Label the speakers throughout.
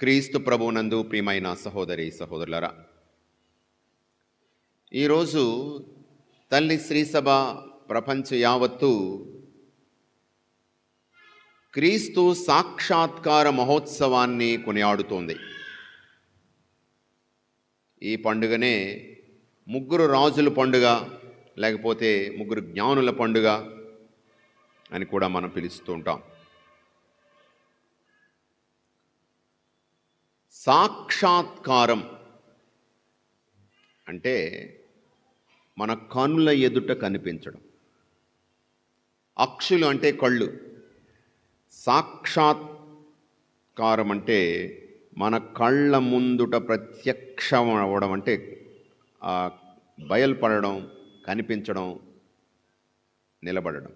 Speaker 1: క్రీస్తు ప్రభునందు ప్రియమైన సహోదరి సహోదరులరా ఈరోజు తల్లి శ్రీసభ ప్రపంచ యావత్తు క్రీస్తు సాక్షాత్కార మహోత్సవాన్ని కొనియాడుతోంది. ఈ పండుగనే ముగ్గురు రాజుల పండుగ లేకపోతే ముగ్గురు జ్ఞానుల పండుగ అని కూడా మనం పిలుస్తుంటాం సాక్షాత్కారం. అంటే మన కనుల ఎదుట కనిపించడం. అక్షులు అంటే కళ్ళు. సాక్షాత్కారం అంటే మన కళ్ళ ముందుట ప్రత్యక్షం అవ్వడం అంటే బయల్పడడం బయలుపడడం కనిపించడం నిలబడడం.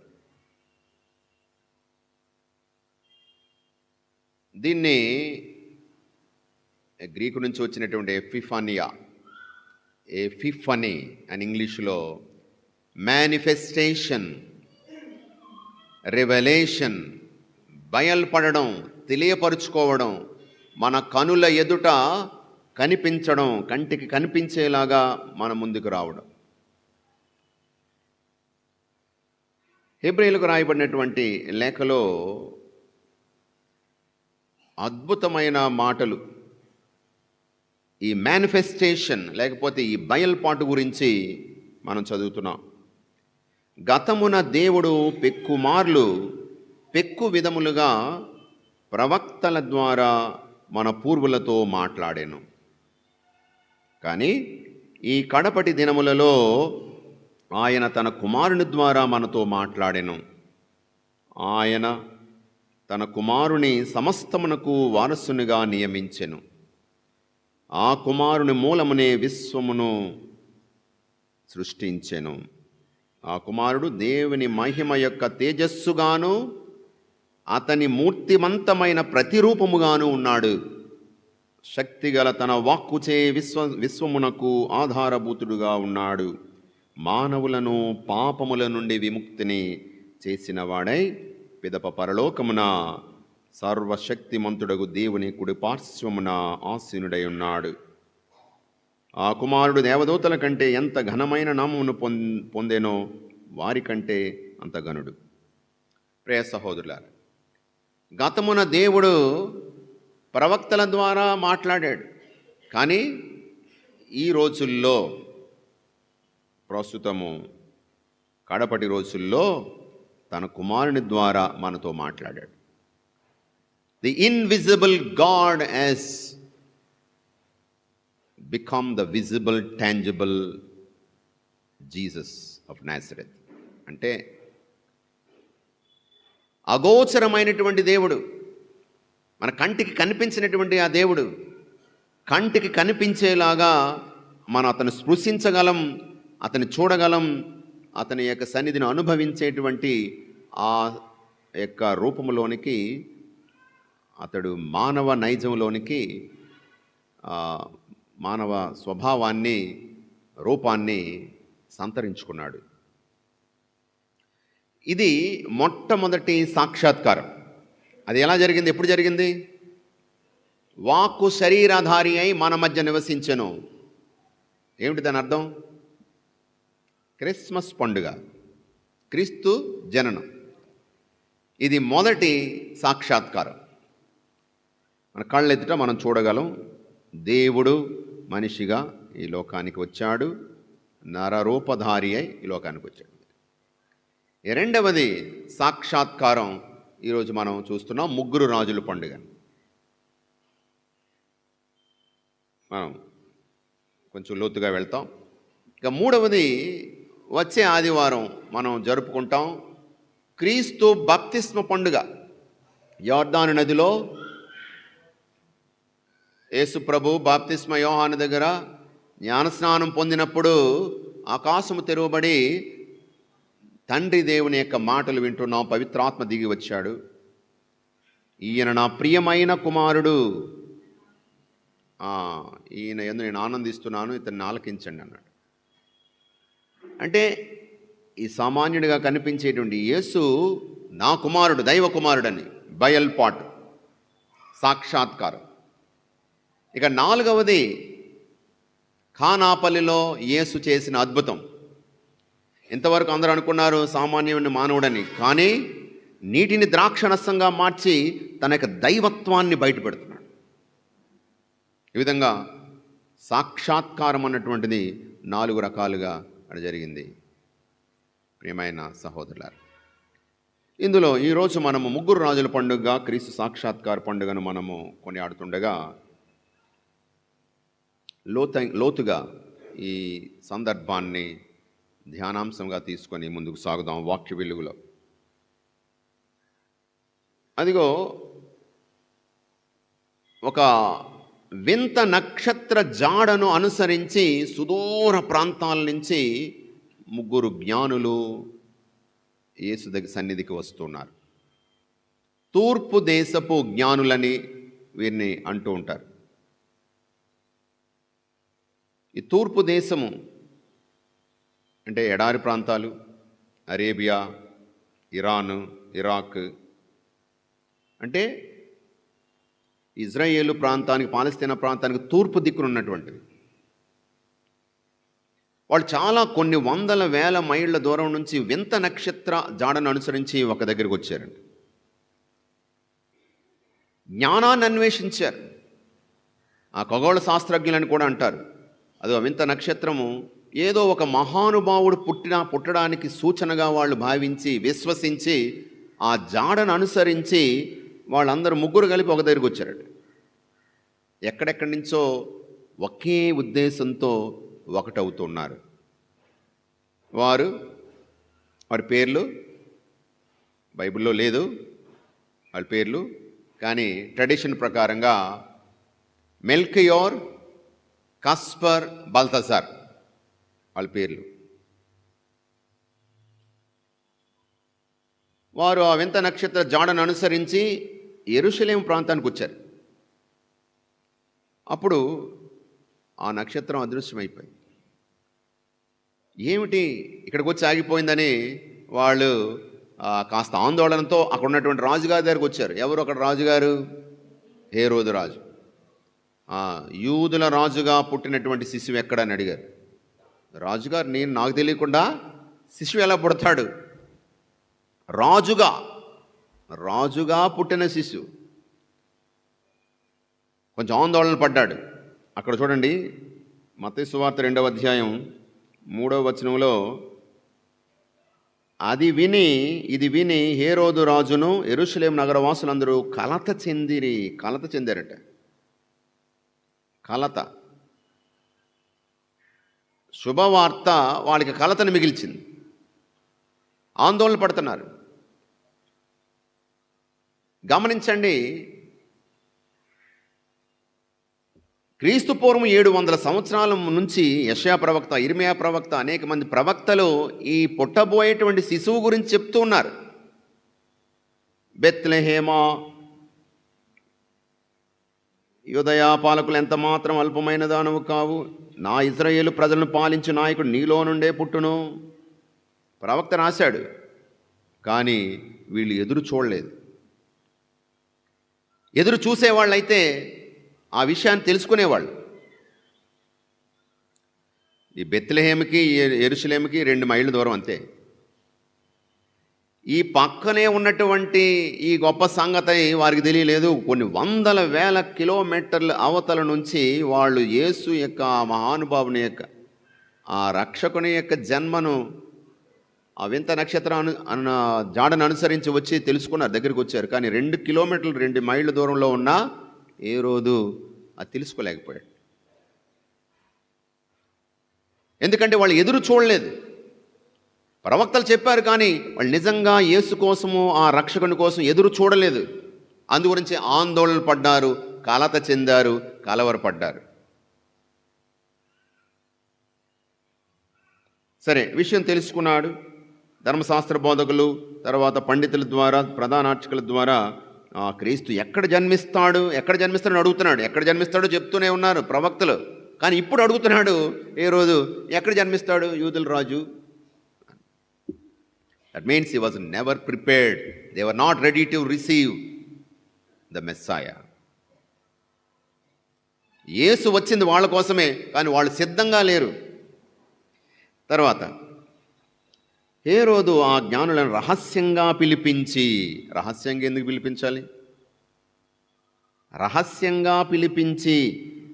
Speaker 1: దీన్ని గ్రీకు నుంచి వచ్చినటువంటి ఎఫిఫానియా. ఎఫిఫనీ అని ఇంగ్లీషులో మేనిఫెస్టేషన్ రెవెలేషన్ బయల్పడడం తెలియపరుచుకోవడం మన కనుల ఎదుట కనిపించడం కంటికి కనిపించేలాగా మన ముందుకు రావడం. హెబ్రిలకు రాయబడినటువంటి లేఖలో అద్భుతమైన మాటలు ఈ మేనిఫెస్టేషన్ లేకపోతే ఈ బయల్పాటు గురించి మనం చదువుతున్నాం. గతమున దేవుడు పెక్కుమార్లు పెక్కు విధములుగా ప్రవక్తల ద్వారా మన పూర్వులతో మాట్లాడాను. కానీ ఈ కడపటి దినములలో ఆయన తన కుమారుని ద్వారా మనతో మాట్లాడెను. ఆయన తన కుమారుని సమస్తమునకు వారసునిగా నియమించెను. ఆ కుమారుని మూలమునే విశ్వమును సృష్టించెను. ఆ కుమారుడు దేవుని మహిమ యొక్క తేజస్సుగాను అతని మూర్తిమంతమైన ప్రతిరూపముగాను ఉన్నాడు. శక్తిగల తన వాక్కుచే విశ్వ విశ్వమునకు ఆధారభూతుడుగా ఉన్నాడు. మానవులను పాపముల నుండి విముక్తిని చేసినవాడై పిదప పరలోకమున సర్వశక్తిమంతుడగు దేవుని కుడి పార్శ్వమున ఆసీనుడై ఉన్నాడు ఆ కుమారుడు దేవదూతల కంటే ఎంత ఘనమైన నామమును పొం పొందేనో వారికంటే అంత ఘనుడు. ప్రియ సహోదరులారు గతమున దేవుడు ప్రవక్తల ద్వారా మాట్లాడాడు. కానీ ఈ రోజుల్లో ప్రస్తుతము కడపటి రోజుల్లో తన కుమారుని ద్వారా మనతో మాట్లాడాడు. The invisible God has become the visible tangible Jesus of Nazareth అంటే అగోచరమైనటువంటి దేవుడు మన కంటికి కనిపించినటువంటి ఆ దేవుడు కంటికి కనిపించేలాగా మనం అతను స్పృశించగలం అతను చూడగలం అతని యొక్క సన్నిధిని అనుభవించేటువంటి ఆ యొక్క రూపంలోనికి అతడు మానవ నైజంలోనికి మానవ స్వభావాన్ని రూపాన్ని సంతరించుకున్నాడు. ఇది మొట్టమొదటి సాక్షాత్కారం. అది ఎలా జరిగింది? ఎప్పుడు జరిగింది? వాక్కు శరీరాధారి అయి మన మధ్య నివసించను. ఏమిటి దాని అర్థం? క్రిస్మస్ పండుగ క్రీస్తు జననం. ఇది మొదటి సాక్షాత్కారం. మన కళ్ళెత్తిట మనం చూడగలం దేవుడు మనిషిగా ఈ లోకానికి వచ్చాడు. నరరూపధారి అయి ఈ లోకానికి వచ్చాడు. రెండవది సాక్షాత్కారం ఈరోజు మనం చూస్తున్నాం ముగ్గురు రాజుల పండుగ. మనం కొంచెం లోతుగా వెళ్తాం. ఇక మూడవది వచ్చే ఆదివారం మనం జరుపుకుంటాం క్రీస్తు బప్తిస్మ పండుగ. యోర్దాను నదిలో యేసు ప్రభు బాప్తిస్మ యోహాను దగ్గర జ్ఞానస్నానం పొందినప్పుడు ఆకాశము తెరవబడి తండ్రి దేవుని యొక్క మాటలు వింటున్నాం పవిత్రాత్మ దిగి వచ్చాడు. ఈయన నా ప్రియమైన కుమారుడు. ఈయన ఎందు నేను ఆనందిస్తున్నాను ఇతన్ని ఆలకించండి అన్నాడు. అంటే ఈ సామాన్యుడిగా కనిపించేటువంటి యేసు నా కుమారుడు దైవ కుమారుడని బయల్పాటు సాక్షాత్కారం. ఇక నాలుగవది ఖానాపల్లిలో యేసు చేసిన అద్భుతం. ఇంతవరకు అందరూ అనుకున్నారు సామాన్యుని మానవుడని కానీ నీటిని ద్రాక్షరసంగా మార్చి తన యొక్క దైవత్వాన్ని బయటపెడుతున్నాడు. ఈ విధంగా సాక్షాత్కారం అన్నటువంటిది నాలుగు రకాలుగా అక్కడ జరిగింది. ప్రియమైన సహోదరులారు ఇందులో ఈరోజు మనము ముగ్గురు రాజుల పండుగ క్రీస్తు సాక్షాత్కార పండుగను మనము కొనియాడుతుండగా లోత లోతుగా ఈ సందర్భాన్ని ధ్యానాంశంగా తీసుకొని ముందుకు సాగుదాం వాక్య వెలుగులో. అదిగో ఒక వింత నక్షత్ర జాడను అనుసరించి సుదూర ప్రాంతాల నుంచి ముగ్గురు జ్ఞానులు యేసు దగ్గర సన్నిధికి వస్తున్నారు. తూర్పు దేశపు జ్ఞానులని వీరిని అంటూ ఉంటారు. ఈ తూర్పు దేశము అంటే ఎడారి ప్రాంతాలు అరేబియా ఇరాన్ ఇరాక్ అంటే ఇజ్రాయేలు ప్రాంతానికి పాలస్తీనా ప్రాంతానికి తూర్పు దిక్కున ఉన్నటువంటిది. వాళ్ళు చాలా కొన్ని వందల వేల మైళ్ళ దూరం నుంచి వింత నక్షత్ర జాడను అనుసరించి ఒక దగ్గరికి వచ్చారండి. జ్ఞానాన్ని అన్వేషించారు. ఆ ఖగోళ శాస్త్రజ్ఞులని కూడా అంటారు. అది వింత నక్షత్రము ఏదో ఒక మహానుభావుడు పుట్టిన పుట్టడానికి సూచనగా వాళ్ళు భావించి విశ్వసించి ఆ జాడను అనుసరించి వాళ్ళందరూ ముగ్గురు కలిపి ఒక దగ్గరికి వచ్చారండి ఎక్కడెక్కడి నుంచో ఒకే ఉద్దేశంతో ఒకటవుతున్నారు వారు వారి పేర్లు బైబిల్లో లేదు వాళ్ళ పేర్లు కానీ ట్రెడిషన్ ప్రకారంగా మెల్కియోర్ కస్పర్ బల్తసార్ వాళ్ళ పేర్లు. వారు ఆ వింత నక్షత్ర జాడను అనుసరించి ఎరుషలేం ప్రాంతానికి వచ్చారు. అప్పుడు ఆ నక్షత్రం అదృశ్యమైపోయింది. ఏమిటి ఇక్కడికి వచ్చి ఆగిపోయిందని వాళ్ళు కాస్త ఆందోళనతో అక్కడ ఉన్నటువంటి రాజుగారి దగ్గరికి వచ్చారు. ఎవరు అక్కడ రాజుగారు? హే రోజు రాజు. యూదుల రాజుగా పుట్టినటువంటి శిశువు ఎక్కడని అడిగారు. రాజుగారు నేను నాకు తెలియకుండా శిశువు ఎలా పుడతాడు? రాజుగా రాజుగా పుట్టిన శిశువు. కొంచెం ఆందోళన పడ్డాడు. అక్కడ చూడండి మతేశ్వార్త రెండవ అధ్యాయం మూడవ వచనంలో అది విని ఇది విని హేరోదు రాజును ఎరుషలేం నగరవాసులందరూ కలత చెందిరి కలత చెందారట. కలత. శుభవార్త వాళ్ళకి కలతను మిగిల్చింది. ఆందోళన పడుతున్నారు. గమనించండి క్రీస్తు పూర్వం ఏడు వందల సంవత్సరాల నుంచి యషయా ప్రవక్త ఇర్మియా ప్రవక్త అనేక మంది ప్రవక్తలు ఈ పుట్టబోయేటువంటి శిశువు గురించి చెప్తూ ఉన్నారు. బెత్లెహేమా యుదయా పాలకులు ఎంత మాత్రం అల్పమైన దానవు కావు. నా ఇజ్రాయేలు ప్రజలను పాలించే నాయకుడు నీలో నుండే పుట్టును. ప్రవక్త రాశాడు కానీ వీళ్ళు ఎదురు చూడలేదు. ఎదురు చూసేవాళ్ళైతే ఆ విషయాన్ని తెలుసుకునేవాళ్ళు. ఈ బెత్లహేమికి ఎరుసలేమికి రెండు మైళ్ళ దూరం అంతే. ఈ పక్కనే ఉన్నటువంటి ఈ గొప్ప సంగతి వారికి తెలియలేదు. కొన్ని వందల వేల కిలోమీటర్ల అవతల నుంచి వాళ్ళు యేసు యొక్క ఆ మహానుభావుని యొక్క ఆ రక్షకుని యొక్క జన్మను ఆ వింత నక్షత్రం అను అన్న జాడను అనుసరించి వచ్చి తెలుసుకున్నారు దగ్గరికి వచ్చారు. కానీ రెండు కిలోమీటర్లు రెండు మైళ్ళ దూరంలో ఉన్నా ఏ రోజు అది తెలుసుకోలేకపోయాడు. ఎందుకంటే వాళ్ళు ఎదురు చూడలేదు. ప్రవక్తలు చెప్పారు కానీ వాళ్ళు నిజంగా యేసు కోసము ఆ రక్షకుని కోసం ఎదురు చూడలేదు. అందు గురించి ఆందోళన పడ్డారు కలత చెందారు కలవరపడ్డారు. సరే విషయం తెలుసుకున్నాడు. ధర్మశాస్త్ర బోధకులు తర్వాత పండితుల ద్వారా ప్రధాన అర్చకుల ద్వారా ఆ క్రీస్తు ఎక్కడ జన్మిస్తాడు ఎక్కడ జన్మిస్తాడని అడుగుతున్నాడు. ఎక్కడ జన్మిస్తాడో చెప్తూనే ఉన్నారు ప్రవక్తలు. కానీ ఇప్పుడు అడుగుతున్నాడు ఏ రోజు? ఎక్కడ జన్మిస్తాడు యూదుల రాజు? That means he was never prepared they were not ready to receive the Messiah యేసు వచ్చింది వాళ్ళ కోసమే కానీ వాళ్ళు సిద్ధంగా లేరు. తర్వాత హేరోదు ఆ జ్ఞానులను రహస్యంగా పిలిపించి రహస్యంగా ఎందుకు పిలిపించాలి? రహస్యంగా పిలిపించి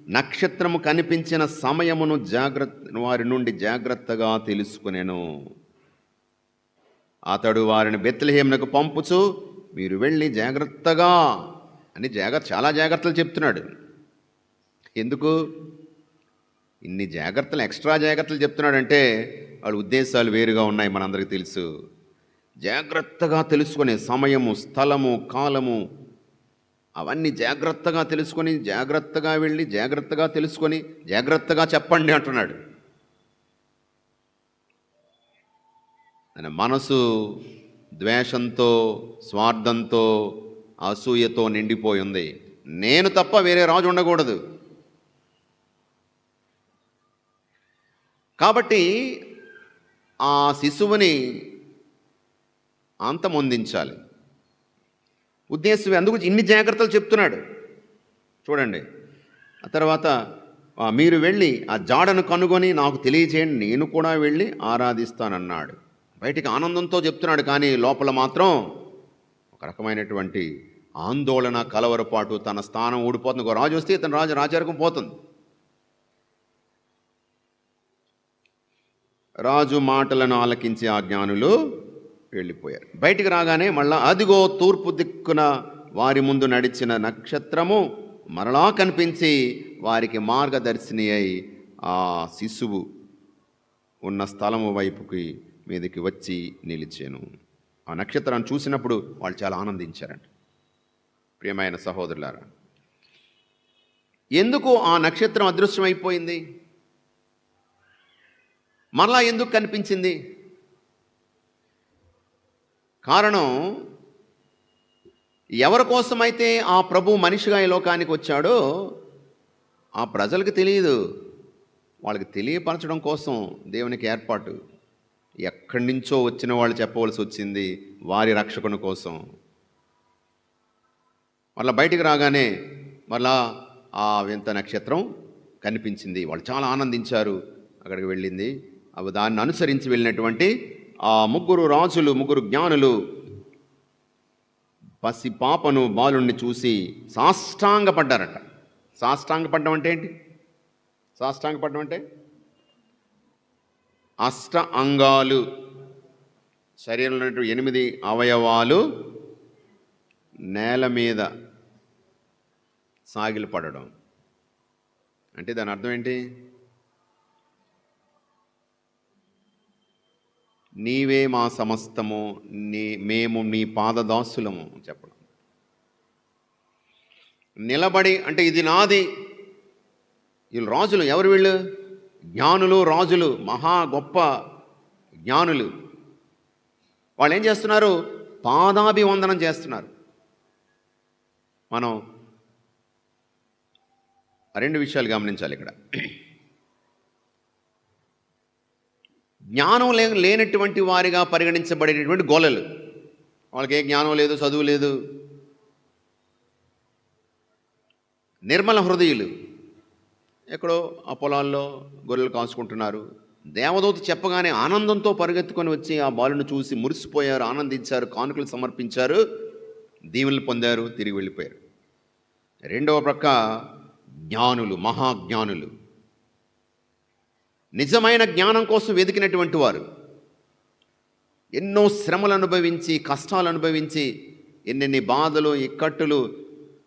Speaker 1: నక్షత్రము కనిపించిన సమయమును జాగ్రత్త వారి నుండి జాగ్రత్తగా తెలుసుకునేను. అతడు వారిని బెత్లహేమునకు పంపుచు మీరు వెళ్ళి జాగ్రత్తగా అని జాగ్రత్త చాలా జాగ్రత్తలు చెప్తున్నాడు. ఎందుకు? ఇన్ని జాగ్రత్తలు ఎక్స్ట్రా జాగ్రత్తలు చెప్తున్నాడంటే వాళ్ళ ఉద్దేశాలు వేరుగా ఉన్నాయి మనందరికీ తెలుసు. జాగ్రత్తగా తెలుసుకునే సమయము స్థలము కాలము అవన్నీ జాగ్రత్తగా తెలుసుకొని జాగ్రత్తగా వెళ్ళి జాగ్రత్తగా తెలుసుకొని జాగ్రత్తగా చెప్పండి అంటున్నాడు. ఆయన మనసు ద్వేషంతో స్వార్థంతో అసూయతో నిండిపోయి ఉంది. నేను తప్ప వేరే రాజు ఉండకూడదు. కాబట్టి ఆ శిశువుని అంతమొందించాలి. ఉద్దేశం అందుకు ఇన్ని జాగ్రత్తలు చెప్తున్నాడు. చూడండి. ఆ తర్వాత మీరు వెళ్ళి ఆ జాడను కనుగొని నాకు తెలియచేయండి నేను కూడా వెళ్ళి ఆరాధిస్తానన్నాడు. బయటికి ఆనందంతో చెప్తున్నాడు కానీ లోపల మాత్రం ఒక రకమైనటువంటి ఆందోళన కలవరపాటు తన స్థానం ఊడిపోతుంది. ఒక రాజు వస్తే ఇతను రాజు రాజరికం పోతుంది. రాజు మాటలను ఆలకించి ఆ జ్ఞానులు వెళ్ళిపోయారు. బయటికి రాగానే మళ్ళా అదిగో తూర్పు దిక్కున వారి ముందు నడిచిన నక్షత్రము మరలా కనిపించి వారికి మార్గదర్శిని అయి ఆ శిశువు ఉన్న స్థలము వైపుకి మీదకి వచ్చి నిలిచాను. ఆ నక్షత్రాన్ని చూసినప్పుడు వాళ్ళు చాలా ఆనందించారంట. ప్రియమైన సహోదరులారా ఎందుకు ఆ నక్షత్రం అదృశ్యమైపోయింది? మరలా ఎందుకు కనిపించింది? కారణం ఎవరి కోసమైతే ఆ ప్రభు మనిషిగా ఈ లోకానికి వచ్చాడో ఆ ప్రజలకు తెలియదు. వాళ్ళకి తెలియపరచడం కోసం దేవునికి ఏర్పాటు ఎక్కడి నుంచో వచ్చిన వాళ్ళు చెప్పవలసి వచ్చింది వారి రక్షకుని కోసం. మళ్ళీ బయటికి రాగానే మళ్ళా ఆ వింత నక్షత్రం కనిపించింది. వాళ్ళు చాలా ఆనందించారు. అక్కడికి వెళ్ళింది. అవి దాన్ని అనుసరించి వెళ్ళినటువంటి ఆ ముగ్గురు రాజులు ముగ్గురు జ్ఞానులు పసి పాపను బాలుణ్ణి చూసి సాష్టాంగపడ్డారట. సాష్టాంగపడ్డం అంటే ఏంటి? సాష్టాంగపడ్డం అంటే అష్ట అంగాలు శరీరంలో ఎనిమిది అవయవాలు నేల మీద సాగిలి పడడం అంటే దాని అర్థం ఏంటి? నీవే మా సమస్తము నీ మేము నీ పాదదాసులము చెప్పడం. నిలబడి అంటే ఇది నాది. వీళ్ళు రాజులు ఎవరు వీళ్ళు? జ్ఞానులు రాజులు మహా గొప్ప జ్ఞానులు. వాళ్ళు ఏం చేస్తున్నారు? పాదాభివందనం చేస్తున్నారు. మనం రెండు విషయాలు గమనించాలి ఇక్కడ. జ్ఞానం లే లేనటువంటి వారిగా పరిగణించబడేటటువంటి గోలలు వాళ్ళకి ఏ జ్ఞానం లేదు చదువు లేదు. నిర్మల హృదయులు. ఎక్కడో ఆ పొలాల్లో గొర్రెలు కాసుకుంటున్నారు దేవదూత చెప్పగానే ఆనందంతో పరిగెత్తుకొని వచ్చి ఆ బాలును చూసి మురిసిపోయారు ఆనందించారు కానుకలు సమర్పించారు. దీవెనలు పొందారు తిరిగి వెళ్ళిపోయారు. రెండవ ప్రక్క జ్ఞానులు మహాజ్ఞానులు. నిజమైన జ్ఞానం కోసం వెతికినటువంటి వారు. ఎన్నో శ్రమలు అనుభవించి కష్టాలు అనుభవించి ఎన్నెన్ని బాధలు ఇక్కట్టులు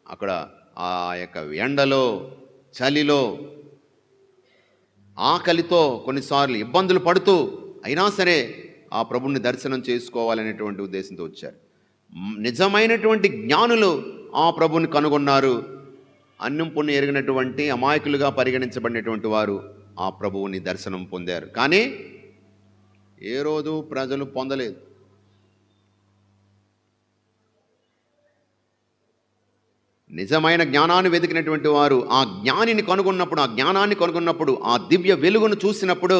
Speaker 1: అక్కడ ఆ యొక్క ఎండలో చలిలో ఆకలితో కొన్నిసార్లు ఇబ్బందులు పడుతూ అయినా సరే ఆ ప్రభుని దర్శనం చేసుకోవాలనేటువంటి ఉద్దేశంతో వచ్చారు. నిజమైనటువంటి జ్ఞానులు ఆ ప్రభుని కనుగొన్నారు. అన్నింపుని ఎరిగినటువంటి అమాయకులుగా పరిగణించబడినటువంటి వారు ఆ ప్రభువుని దర్శనం పొందారు. కానీ ఏ రోజు ప్రజలు పొందలేదు. నిజమైన జ్ఞానాన్ని వెతికినటువంటి వారు ఆ జ్ఞానిని కనుగొన్నప్పుడు ఆ జ్ఞానాన్ని కనుగొన్నప్పుడు ఆ దివ్య వెలుగును చూసినప్పుడు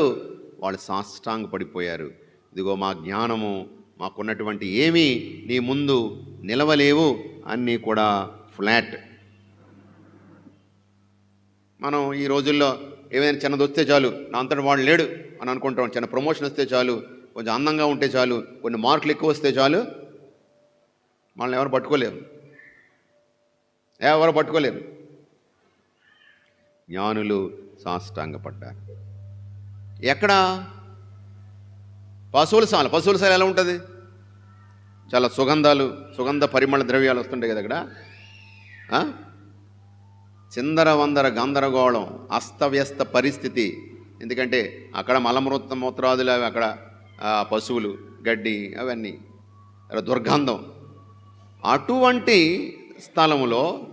Speaker 1: వాళ్ళు సాష్టాంగ పడిపోయారు ఇదిగో మా జ్ఞానము మాకున్నటువంటి ఏమీ నీ ముందు నిలవలేవు అన్నీ కూడా ఫ్లాట్. మనం ఈ రోజుల్లో ఏమైనా చిన్నది వస్తే చాలు నా అంతటి వాడు లేడు అని అనుకుంటాం. చిన్న ప్రమోషన్ వస్తే చాలు కొంచెం అందంగా ఉంటే చాలు కొన్ని మార్కులు ఎక్కువ వస్తే చాలు మనల్ని ఎవరు పట్టుకోలేరు. ఎవరు పట్టుకోలేరు. జ్ఞానులు సాష్టాంగపడ్డారు. ఎక్కడ? పశువుల సాల పశువుల సాల ఎలా ఉంటుంది? చాలా సుగంధాలు సుగంధ పరిమళ ద్రవ్యాలు వస్తుంటాయి కదా అక్కడ. చిందర వందర గందరగోళం అస్తవ్యస్త పరిస్థితి. ఎందుకంటే అక్కడ మలమృత మూత్రాదులు అవి అక్కడ పశువులు గడ్డి అవన్నీ దుర్గంధం. అటువంటి స్థలములో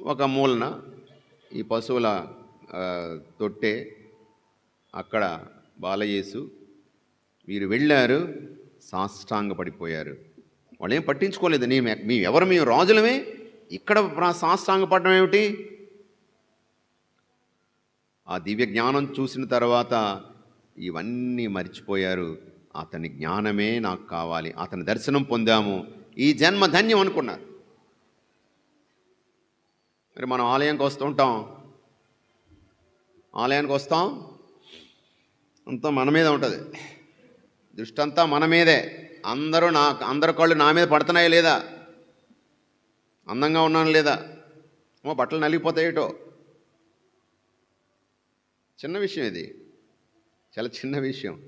Speaker 1: ఒక మూలన ఈ పశువుల తొట్టే తొట్టె అక్కడ బాలయేసు వీరు వెళ్ళారు సాష్టాంగ పడిపోయారు వాళ్ళు ఏం పట్టించుకోలేదు నీ మీ ఎవరు మేము రాజులమే? ఇక్కడ సాష్టాంగ పడడం ఏమిటి? ఆ దివ్య జ్ఞానం చూసిన తర్వాత ఇవన్నీ మర్చిపోయారు. అతని జ్ఞానమే నాకు కావాలి అతని దర్శనం పొందాము. ఈ జన్మ ధన్యం అనుకున్నారు. మరి మనం ఆలయంకి వస్తుంటాం. ఆలయానికి వస్తాం. అంతా మన మీద ఉంటుంది. దృష్టి అంతా మన మీదే. అందరూ నా అందరి కళ్ళు నా మీద పడుతున్నాయా లేదా? అందంగా ఉన్నాను లేదా? ఓ బట్టలు నలిగిపోతాయేటో చిన్న విషయం ఇది. చాలా చిన్న విషయం.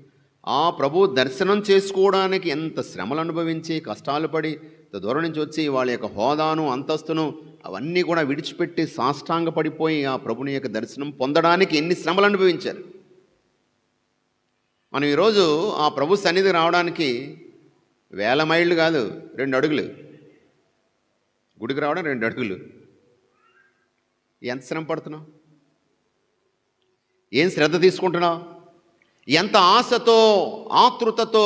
Speaker 1: ఆ ప్రభు దర్శనం చేసుకోవడానికి ఎంత శ్రమలు అనుభవించి కష్టాలు పడి దూరం నుంచి వచ్చి వాళ్ళ యొక్క హోదాను అంతస్తును అవన్నీ కూడా విడిచిపెట్టి సాష్టాంగ పడిపోయి ఆ ప్రభుని యొక్క దర్శనం పొందడానికి ఎన్ని శ్రమలు అనుభవించారు. మనం ఈరోజు ఆ ప్రభు సన్నిధి రావడానికి వేల మైళ్ళు కాదు రెండు అడుగులు. గుడికి రావడం రెండు అడుగులు. ఎంత శ్రమ పడుతున్నావు? ఏం శ్రద్ధ తీసుకుంటున్నావు? ఎంత ఆశతో ఆతృతతో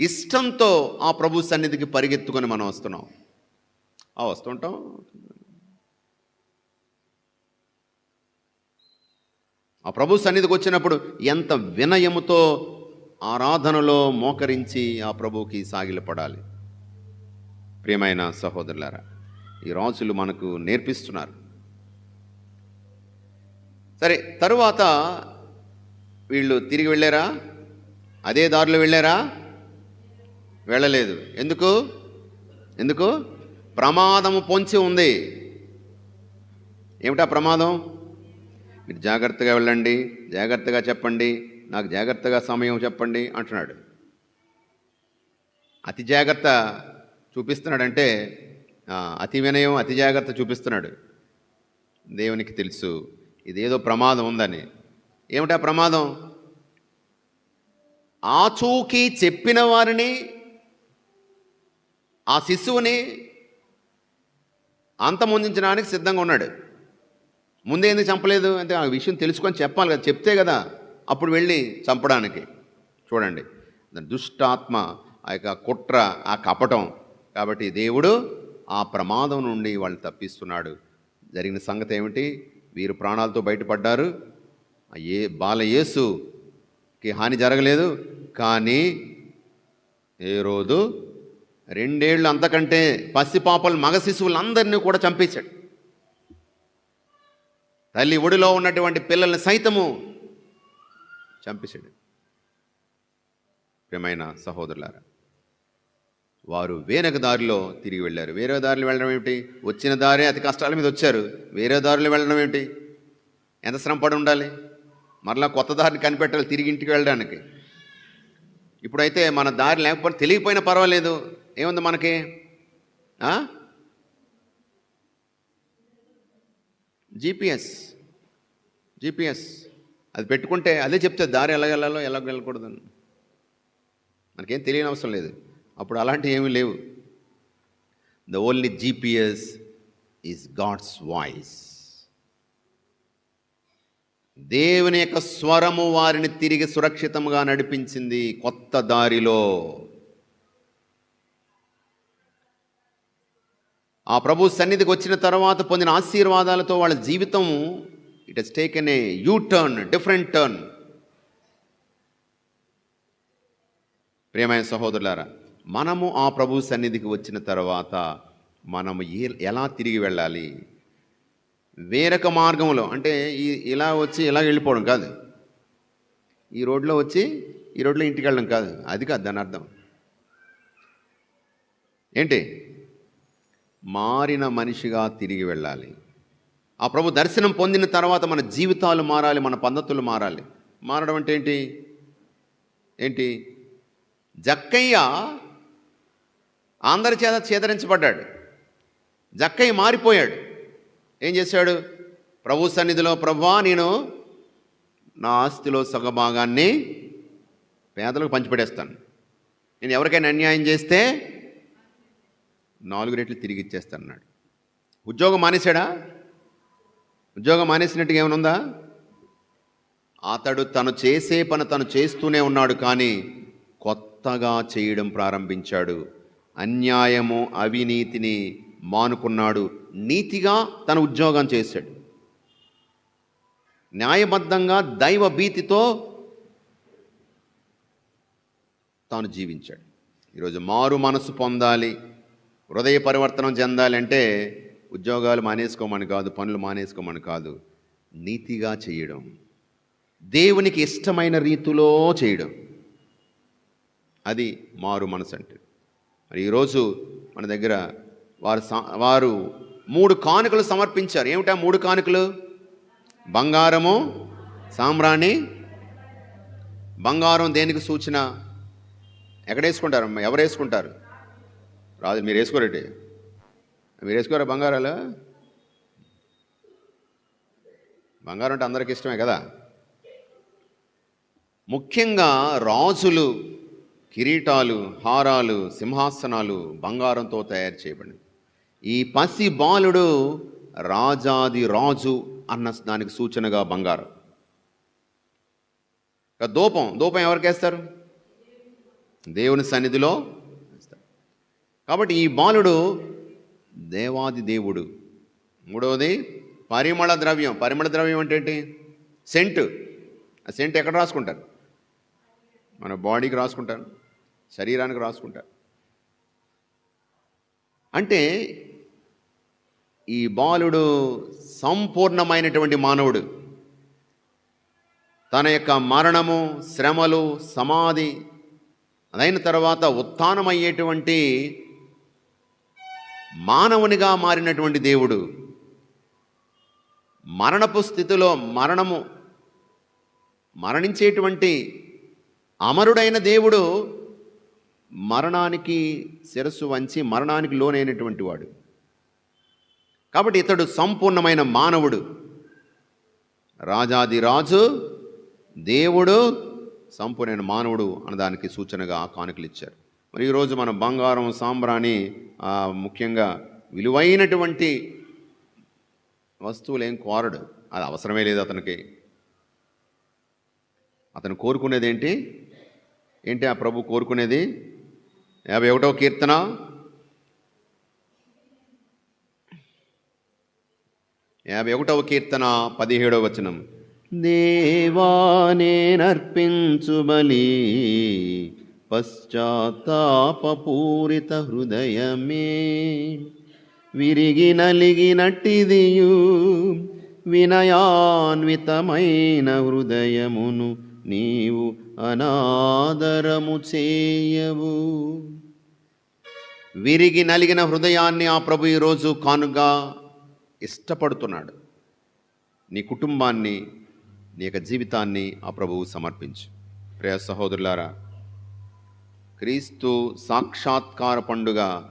Speaker 1: ఇష్టంతో ఆ ప్రభు సన్నిధికి పరిగెత్తుకొని మనం వస్తున్నాం? వస్తుంటాం. ఆ ప్రభు సన్నిధికి వచ్చినప్పుడు ఎంత వినయముతో ఆరాధనలో మోకరించి ఆ ప్రభువుకి సాగిలపడాలి ప్రియమైన సహోదరులారా ఈ రాజులు మనకు నేర్పిస్తున్నారు. సరే తరువాత వీళ్ళు తిరిగి వెళ్ళారా? అదే దారిలో వెళ్ళారా? వెళ్ళలేదు. ఎందుకు? ఎందుకు? ప్రమాదము పొంచి ఉంది. ఏమిటా ప్రమాదం? మీరు జాగ్రత్తగా వెళ్ళండి జాగ్రత్తగా చెప్పండి నాకు జాగ్రత్తగా సమయం చెప్పండి అంటున్నాడు. అతి జాగ్రత్త చూపిస్తున్నాడంటే అతి వినయం అతి జాగ్రత్త చూపిస్తున్నాడు. దేవునికి తెలుసు ఇదేదో ప్రమాదం ఉందని. ఏమిటా ప్రమాదం? ఆచూకీ చెప్పిన వారిని ఆ శిశువుని అంతమొందించడానికి సిద్ధంగా ఉన్నాడు. ముందే ఎందుకు చంపలేదు అంటే ఆ విషయం తెలుసుకొని చెప్పాలి కదా చెప్తే కదా అప్పుడు వెళ్ళి చంపడానికి. చూడండి దుష్టాత్మ ఆ యొక్క కుట్ర ఆ కపటం. కాబట్టి దేవుడు ఆ ప్రమాదం నుండి వాళ్ళు తప్పిస్తున్నాడు. జరిగిన సంగతి ఏమిటి? వీరు ప్రాణాలతో బయటపడ్డారు. ఏ బాల యేసుకి హాని జరగలేదు. కానీ ఏ రోజు రెండేళ్ళు అంతకంటే పసిపాపలు మగ శిశువులందరినీ కూడా చంపేశాడు. తల్లి ఒడిలో ఉన్నటువంటి పిల్లల్ని సైతము చంపేశాడు. ప్రియమైన సహోదరులారా వారు వేరొక దారిలో తిరిగి వెళ్ళారు. వేరే దారిలో వెళ్ళడం ఏమిటి? వచ్చిన దారే అతి కష్టాల మీద వచ్చారు. వేరే దారిలో వెళ్ళడం ఏమిటి? ఎంత శ్రమ పడి ఉండాలి? మరలా కొత్త దారిని కనిపెట్టాలి తిరిగి ఇంటికి వెళ్ళడానికి. ఇప్పుడైతే మన దారి లేకపోతే తెలియకపోయినా పర్వాలేదు. ఏముంది మనకి? GPS GPS. జీపీఎస్. అది పెట్టుకుంటే అదే చెప్తే దారి ఎలా వెళ్ళాలో ఎలా వెళ్ళకూడదు మనకేం తెలియని అవసరం లేదు. అప్పుడు అలాంటివి ఏమీ లేవు. The only GPS is God's voice దేవుని యొక్క స్వరము వారిని తిరిగి సురక్షితంగా నడిపించింది కొత్త దారిలో. ఆ ప్రభు సన్నిధికి వచ్చిన తర్వాత పొందిన ఆశీర్వాదాలతో వాళ్ళ జీవితం it has taken a U turn different turn ప్రియమైన సహోదరులారా మనము ఆ ప్రభు సన్నిధికి వచ్చిన తర్వాత మనము ఏ ఎలా తిరిగి వెళ్ళాలి? వేరొక మార్గంలో అంటే ఈ ఇలా వచ్చి ఇలా వెళ్ళిపోవడం కాదు. ఈ రోడ్లో వచ్చి ఈ రోడ్లో ఇంటికి వెళ్ళడం కాదు. అది కాదు దాని అర్థం. ఏంటి? మారిన మనిషిగా తిరిగి వెళ్ళాలి. ఆ ప్రభు దర్శనం పొందిన తర్వాత మన జీవితాలు మారాలి మన పద్ధతులు మారాలి. మారడం అంటే ఏంటి? ఏంటి? జక్కయ్య అందరి చేత చేదరించబడ్డాడు. జక్కయ్య మారిపోయాడు. ఏం చేశాడు? ప్రభు సన్నిధిలో ప్రభువా నేను నా ఆస్తిలో సగభాగాన్ని పేదలకు పంచిపెడేస్తాను నేను ఎవరికైనా అన్యాయం చేస్తే నాలుగు రెట్లు తిరిగి ఇచ్చేస్తానన్నాడు. ఉద్యోగం మానేశాడా? ఉద్యోగం మానేసినట్టుగా ఏమైనా ఉందా? అతడు తను చేసే పని తను చేస్తూనే ఉన్నాడు కానీ కొత్తగా చేయడం ప్రారంభించాడు. అన్యాయము అవినీతిని మానుకున్నాడు. నీతిగా తన ఉద్యోగం చేశాడు. న్యాయబద్ధంగా దైవ భీతితో తాను జీవించాడు. ఈరోజు మారు మనసు పొందాలి హృదయ పరివర్తనం చెందాలంటే ఉద్యోగాలు మానేసుకోమని కాదు పనులు మానేసుకోమని కాదు నీతిగా చేయడం. దేవునికి ఇష్టమైన రీతిలో చేయడం. అది మారు మనసు అంటే. మరి ఈరోజు మన దగ్గర వారు వారు మూడు కానుకలు సమర్పించారు. ఏమిటా మూడు కానుకలు? బంగారము సాంబ్రాణి బంగారం దేనికి సూచన? ఎక్కడ వేసుకుంటారు ఎవరు వేసుకుంటారు రాదు మీరు వేసుకోరేటి మీరు వేసుకోరా బంగారాలు? బంగారం అంటే అందరికి ఇష్టమే కదా? ముఖ్యంగా రాజులు కిరీటాలు హారాలు సింహాసనాలు బంగారంతో తయారు చేయబడింది ఈ పసి బాలుడు రాజాది రాజు అన్న దానికి సూచనగా బంగారం. దూపం దూపం ఎవరికి వేస్తారు దేవుని సన్నిధిలో కాబట్టి ఈ బాలుడు దేవాది దేవుడు. మూడవది పరిమళ ద్రవ్యం. పరిమళ ద్రవ్యం అంటే ఏంటి? సెంట్. ఆ సెంట్ ఎక్కడ రాసుకుంటారు? మన బాడీకి రాసుకుంటారు శరీరానికి రాసుకుంటారు. అంటే ఈ బాలుడు సంపూర్ణమైనటువంటి మానవుడు. తన యొక్క మరణము శ్రమలు సమాధి అదైన తర్వాత ఉత్థానమయ్యేటువంటి మానవునిగా మారినటువంటి దేవుడు. మరణపు స్థితిలో మరణము మరణించేటువంటి అమరుడైన దేవుడు మరణానికి శిరస్సు వంచి మరణానికి లోనైనటువంటి వాడు. కాబట్టి ఇతడు సంపూర్ణమైన మానవుడు. రాజాదిరాజు దేవుడు సంపూర్ణమైన మానవుడు అన్నదానికి సూచనగా ఆ కానుకలు ఇచ్చారు. మరి ఈరోజు మన బంగారం సాంబ్రాణి ముఖ్యంగా విలువైనటువంటి వస్తువులు ఏం కోరడు. అది అవసరమే లేదు అతనికి. అతను కోరుకునేది ఏంటి ఏంటి ఆ ప్రభు కోరుకునేది? యాభై ఒకటో కీర్తన యాభై ఒకటవ కీర్తన పదిహేడవ వచనం. దేవానేనర్పించు బలి పశ్చాత్తాపూరిత హృదయమే. విరిగి నలిగినట్టిదియు వినయాన్వితమైన హృదయమును నీవు అనాదరము చేయవు. విరిగి నలిగిన హృదయాన్ని ఆ ప్రభు ఈరోజు కానుగా ఇష్టపడుతున్నాడు. నీ కుటుంబాన్ని నీ యొక్క జీవితాన్ని ఆ ప్రభువు సమర్పించు. ప్రియ సహోదరులారా క్రీస్తు సాక్షాత్కార పండుగ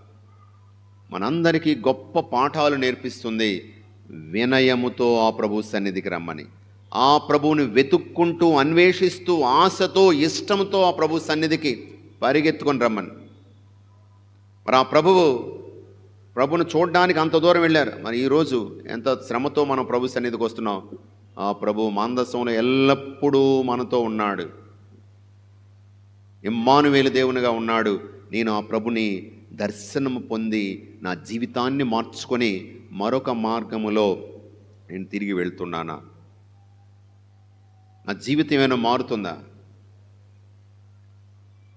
Speaker 1: మనందరికీ గొప్ప పాఠాలు నేర్పిస్తుంది. వినయముతో ఆ ప్రభు సన్నిధికి రమ్మని. ఆ ప్రభువుని వెతుక్కుంటూ అన్వేషిస్తూ ఆశతో ఇష్టంతో ఆ ప్రభు సన్నిధికి పరిగెత్తుకొని రమ్మని. మరి ఆ ప్రభువు ప్రభును చూడడానికి అంత దూరం వెళ్ళారు. మరి ఈరోజు ఎంత శ్రమతో మనం ప్రభు సన్నిధికి వస్తున్నాం? ఆ ప్రభు మందసంలో ఎల్లప్పుడూ మనతో ఉన్నాడు. ఇమ్మానువేలు దేవునిగా ఉన్నాడు. నేను ఆ ప్రభుని దర్శనం పొంది నా జీవితాన్ని మార్చుకొని మరొక మార్గములో నేను తిరిగి వెళ్తున్నానా? నా జీవితం ఏమైనా మారుతుందా?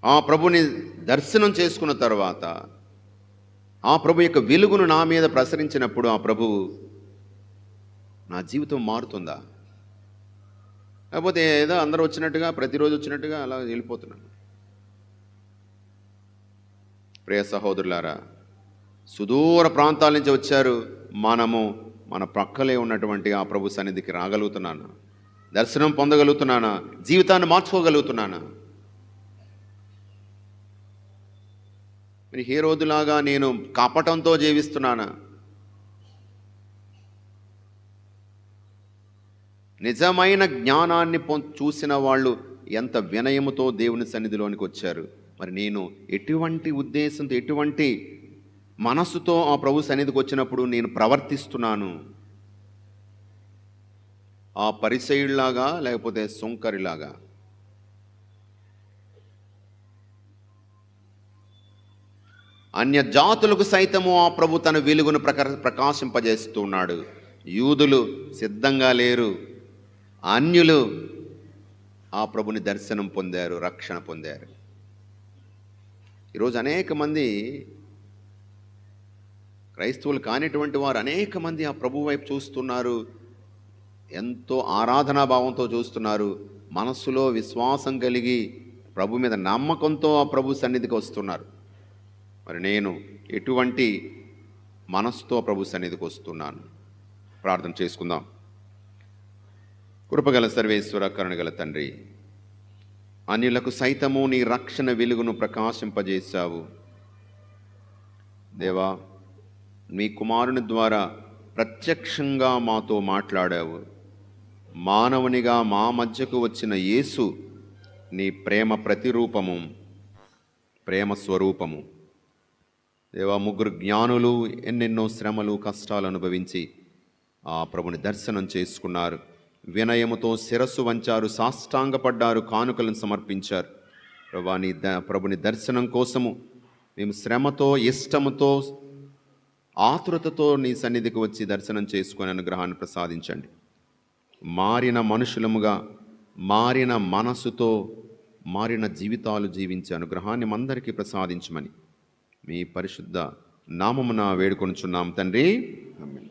Speaker 1: ఆ ప్రభుని దర్శనం చేసుకున్న తర్వాత ఆ ప్రభు యొక్క వెలుగును నా మీద ప్రసరించినప్పుడు ఆ ప్రభువు నా జీవితం మారుతుందా? లేకపోతే ఏదో అందరూ వచ్చినట్టుగా ప్రతిరోజు వచ్చినట్టుగా అలా వెళ్ళిపోతున్నాను ప్రియ సహోదరులారా సుదూర ప్రాంతాల నుంచి వచ్చారు మనము మన ప్రక్కలే ఉన్నటువంటి ఆ ప్రభు సన్నిధికి రాగలుగుతున్నాను? దర్శనం పొందగలుగుతున్నానా? జీవితాన్ని మార్చుకోగలుగుతున్నానా? మరి ఏ రోజులాగా నేను కపటంతో జీవిస్తున్నానా? నిజమైన జ్ఞానాన్ని పొం చూసిన వాళ్ళు ఎంత వినయముతో దేవుని సన్నిధిలోనికి వచ్చారు. మరి నేను ఎటువంటి ఉద్దేశంతో ఎటువంటి మనస్సుతో ఆ ప్రభు సన్నిధికి వచ్చినప్పుడు నేను ప్రవర్తిస్తున్నాను? ఆ పరిసయుడిలాగా లేకపోతే సుంకరిలాగా? అన్య జాతులకు సైతము ఆ ప్రభు తన వెలుగును ప్రక ప్రకాశింపజేస్తున్నాడు. యూదులు సిద్ధంగా లేరు. అన్యులు ఆ ప్రభుని దర్శనం పొందారు రక్షణ పొందారు. ఈరోజు అనేక మంది క్రైస్తవులు కానిటువంటి వారు అనేక మంది ఆ ప్రభు వైపు చూస్తున్నారు. ఎంతో ఆరాధనా భావంతో చూస్తున్నారు. మనస్సులో విశ్వాసం కలిగి ప్రభు మీద నమ్మకంతో ఆ ప్రభు సన్నిధికి వస్తున్నారు. మరి నేను ఎటువంటి మనస్సుతో ప్రభు సన్నిధికి వస్తున్నాను? ప్రార్థన చేసుకుందాం. కృపగల సర్వేశ్వర కరుణగల తండ్రి అన్యులకు సైతము నీ రక్షణ వెలుగును ప్రకాశింపజేశావు. దేవా మీ కుమారుని ద్వారా ప్రత్యక్షంగా మాతో మాట్లాడావు. మానవునిగా మా మధ్యకు వచ్చిన యేసు నీ ప్రేమ ప్రతిరూపము ప్రేమ స్వరూపము. దేవా ముగ్గురు జ్ఞానులు ఎన్నెన్నో శ్రమలు కష్టాలు అనుభవించి ఆ ప్రభుని దర్శనం చేసుకున్నారు. వినయముతో శిరస్సు వంచారు సాష్టాంగపడ్డారు కానుకలను సమర్పించారు. ప్రభాని ద ప్రభుని దర్శనం కోసము మేము శ్రమతో ఇష్టముతో ఆతురతతో నీ సన్నిధికి వచ్చి దర్శనం చేసుకొని అనుగ్రహాన్ని ప్రసాదించండి. మారిన మనుషులముగా మారిన మనసుతో మారిన జీవితాలు జీవించే అనుగ్రహాన్ని అందరికీ ప్రసాదించమని మీ పరిశుద్ధ నామమున వేడుకొనుచున్నాం తండ్రి. ఆమేన్.